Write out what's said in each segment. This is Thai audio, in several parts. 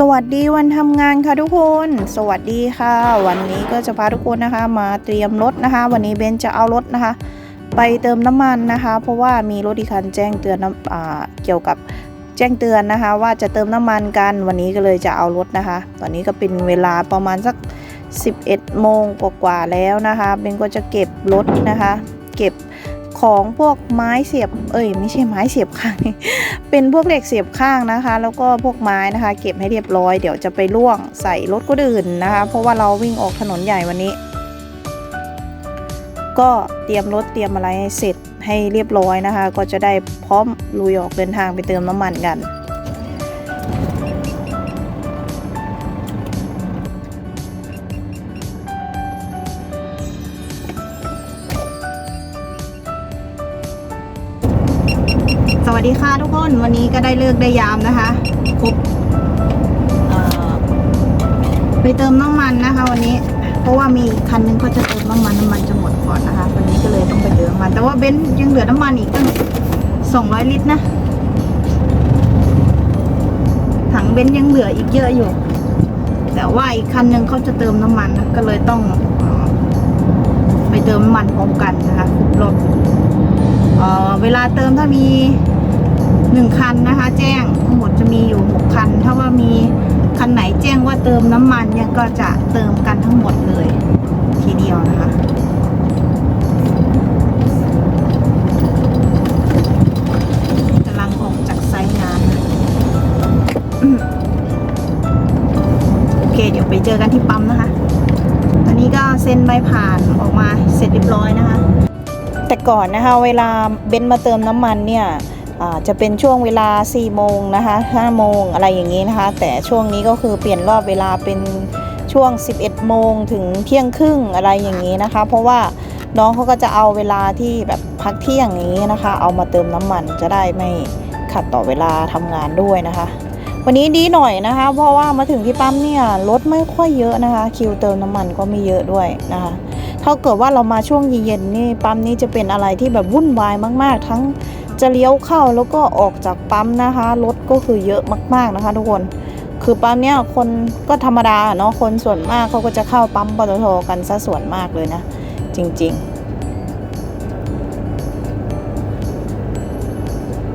สวัสดีวันทำงานค่ะทุกคน สวัสดีค่ะ วันนี้ก็จะพาทุกคนนะคะ มาเตรียมรถนะคะ วันนี้เบนจะเอารถนะคะ ไปเติมน้ำมันนะคะ เพราะว่ามีรถอีกคันแจ้งเตือนน้ำอ่าเกี่ยวกับแจ้งเตือนนะคะ ว่าจะเติมน้ำมันกันวันนี้ก็เลยจะเอารถนะคะ ตอนนี้ก็เป็นเวลาประมาณสัก 11โมงกว่าๆแล้วนะคะเบนก็จะเก็บรถนะคะ เก็บ ของพวกไม้เสียบ เอ้ยไม่ใช่ไม้เสียบข้าง เป็นพวกเหล็กเสียบข้างนะคะ แล้วก็พวกไม้นะคะ เก็บให้เรียบร้อยเดี๋ยวจะไปล่วงใส่รถก็อื่นนะคะ เพราะว่าเราวิ่งออกถนนใหญ่วันนี้ ก็เตรียมรถเตรียมอะไรให้เสร็จให้เรียบร้อยนะคะ ก็จะได้พร้อมลุยออกเดินทางไปเติมน้ำมันกัน สวัสดีค่ะทุกคนวันนี้ก็ได้เลิกได้ยามนะคะครบไปเติมน้ำมันนะคะ วันนี้ เพราะว่ามีคันนึงเขาจะเติมน้ำมันน้ำมันจะหมดก่อนนะคะ วันนี้ก็เลยต้องไปเติมน้ำมัน แต่ว่าเบนซ์ยังเหลือน้ำมันอีกตั้ง200 ลิตรนะถังเบนซ์ยังเหลืออีกเยอะอยู่ แต่ว่าอีกคันนึงเขาจะเติมน้ำมันนะก็เลยต้องไปเติมน้ำมันพร้อมกันนะคะครบรถเอ่อเวลาเติมถ้ามี หนึ่งคันนะคะ แจ้งทั้งหมดจะมีอยู่หกคัน ถ้าว่ามีคันไหนแจ้งว่าเติมน้ำมันเนี่ยก็จะเติมกันทั้งหมดเลย ทีเดียวนะคะกำลังออกจากไซต์งานโอเค เดี๋ยวไปเจอกันที่ปั๊มนะคะตอนนี้ก็เซ็นใบผ่านออกมาเสร็จเรียบร้อยนะคะ แต่ก่อนนะคะ เวลาเบนซ์มาเติมน้ำมันเนี่ย จะเป็นช่วงเวลา 4 โมงนะคะ5โมงอะไรอย่างนี้นะคะ แต่ช่วงนี้ก็คือเปลี่ยนรอบเวลาเป็นช่วง 11 โมงถึงเที่ยงครึ่งอะไรอย่างนี้นะคะ เพราะว่าน้องเขาก็จะเอาเวลาที่แบบพักเที่ยงอย่างนี้นะคะ เอามาเติมน้ำมันจะได้ไม่ขัดต่อเวลาทำงานด้วยนะคะ วันนี้ดีหน่อยนะคะ เพราะว่ามาถึงที่ปั๊มเนี่ยรถไม่ค่อยเยอะนะคะ คิวเติมน้ำมันก็ไม่เยอะด้วยนะคะถ้าเกิดว่าเรามาช่วงเย็นๆนี่ปั๊มนี้จะเป็นอะไรที่แบบวุ่นวายมาก ๆ ทั้ง จะเลี้ยวเข้าแล้วก็ออกจากปั๊มนะคะรถก็คือเยอะมากๆนะคะ ทุกคน คือปั๊มเนี้ยคนก็ธรรมดาเนาะคนส่วนมากเขาก็จะเข้าปั๊มปตทกันซะส่วนมากเลยนะ จริง ๆ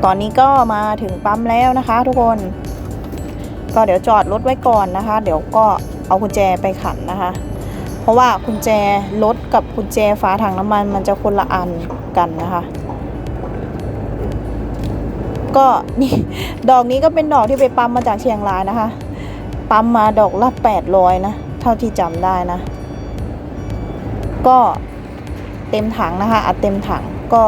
ตอนนี้ก็มาถึงปั๊มแล้วนะคะ ทุกคน ก็เดี๋ยวจอดรถไว้ก่อนนะคะ เดี๋ยวก็เอากุญแจไปขันนะคะ เพราะว่ากุญแจรถกับกุญแจฝาถังน้ำมันมันจะคนละอันกันนะคะ ก็นี่ดอกนี้ก็เป็นดอกที่ไปปั๊มมาจากเชียงรายนะคะ ปั๊มมาดอกละแปดร้อยนะ เท่าที่จำได้นะ ก็เต็มถังนะคะ อัดเต็มถังก็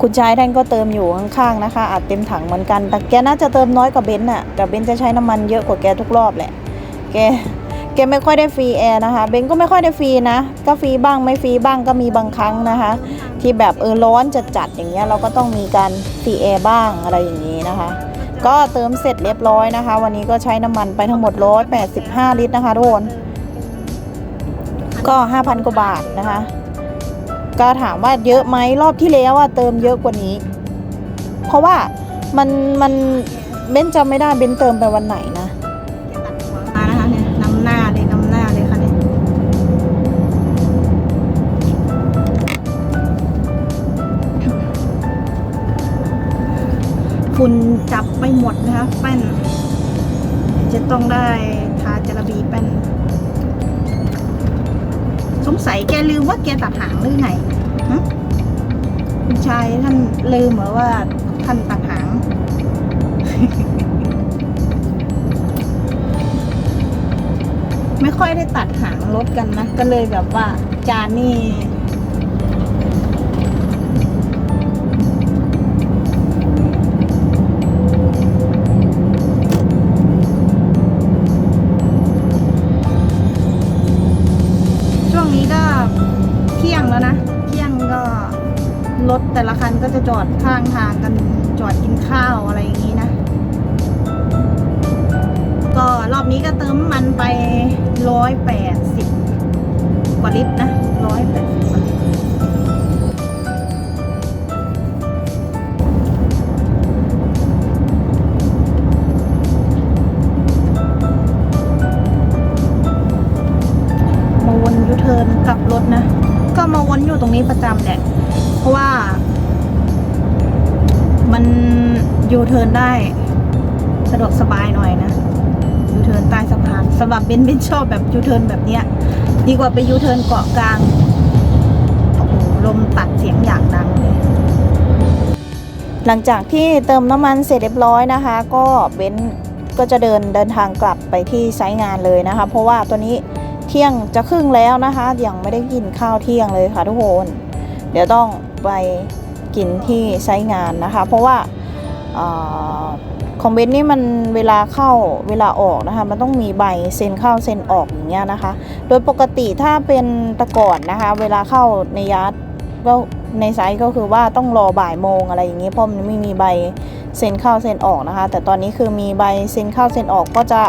คุณชายท่านก็เติมอยู่ข้างๆนะคะอัดเต็มถังเหมือนกัน แต่แกน่าจะเติมน้อยกว่าเบนซ์น่ะแต่เบนซ์จะใช้น้ำมันเยอะกว่าแกทุกรอบแหละ แกแกไม่ค่อยได้ฟรีแอร์นะคะ เบนก็ไม่ค่อยได้ฟรีนะ ก็ฟรีบ้างไม่ฟรีบ้างก็มีบางครั้งนะคะ ที่แบบเออร้อนจัดจัดๆอย่างเงี้ยเราก็ต้องมีการฟรีแอร์บ้างอะไรอย่างนี้นะคะ ก็เติมเสร็จเรียบร้อยนะคะ วันนี้ก็ใช้น้ำมันไปทั้งหมด185ลิตรนะคะทุกคนก็5,000กว่าบาทนะคะ ก็ถามว่าเยอะไหมรอบที่แล้วอะเติมเยอะกว่านี้ เพราะว่ามันมันเบนจำไม่ได้เบนเติมไปวันไหนนะ ฝุ่นจับไปหมดนะคะแป้น จะต้องได้ทาจาระบีแป้น สงสัยแกลืมว่าแกตัดหางหรือไงฮะคุณชายท่านลืมเหรอว่าท่านตัดหางไม่ค่อยได้ตัดหางรถกันนะ ก็เลยแบบว่าจานนี่ รถแต่ละคันก็จะจอดข้างทางกันจอดกินข้าวอะไรอย่างนี้นะ ก็รอบนี้ก็เติมมันไปร้อยแปดสิบกว่าลิตรนะร้อยแปดสิบกว่าลิตร ยูเทิร์นได้ สะดวกสบายหน่อยนะยูเทิร์นใต้สะพานสำหรับเบนเบนชอบแบบยูเทิร์นแบบเนี้ย ดีกว่าไปยูเทิร์นเกาะกลางโอ้โหลมตัดเสียงอย่างดังเลยหลังจากที่เติมน้ำมันเสร็จเรียบร้อยนะคะ ก็เบนก็จะเดินเดินทางกลับไปที่ไซต์งานเลยนะคะ เพราะว่าตัวนี้เที่ยงจะครึ่งแล้วนะคะยังไม่ได้กินข้าวเที่ยงเลยค่ะทุกคน เดี๋ยวต้องไปกินที่ไซต์งานนะคะ เพราะว่า อาของเบนซ์นี่มันเวลาเข้าเวลาออกนะคะ มันต้องมีใบเซ็นเข้าเซ็นออกอย่างเงี้ยนะคะ โดยปกติถ้าเป็นตะก่อนนะคะ เวลาเข้าในยาร์ดก็ในไซต์ก็คือว่าต้องรอบ่ายโมงอะไรอย่างนี้เพราะมันไม่มีใบเซ็นเข้าเซ็นออกนะคะ แต่ตอนนี้คือมีใบเซ็นเข้าเซ็นออกก็จะ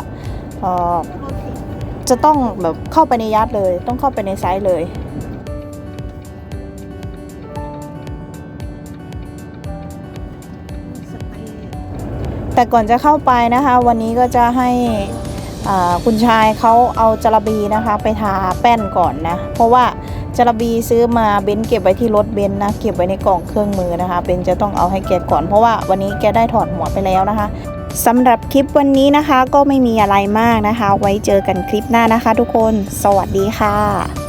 จะต้องแบบเข้าไปในยาร์ดเลย ต้องเข้าไปในไซต์เลย แต่ก่อนจะเข้าไปนะคะ วันนี้ก็จะให้คุณชายเขาเอาจระบีนะคะ ไปทาแป้นก่อนนะ เพราะว่าจระบีซื้อมาเบนเก็บไว้ที่รถเบนนะเก็บไว้ในกล่องเครื่องมือนะคะเบนจะต้องเอาให้แกก่อนเพราะว่าวันนี้แกได้ถอดหัวไปแล้วนะคะสำหรับคลิปวันนี้นะคะก็ไม่มีอะไรมากนะคะ ไว้เจอกันคลิปหน้านะคะ ทุกคน สวัสดีค่ะ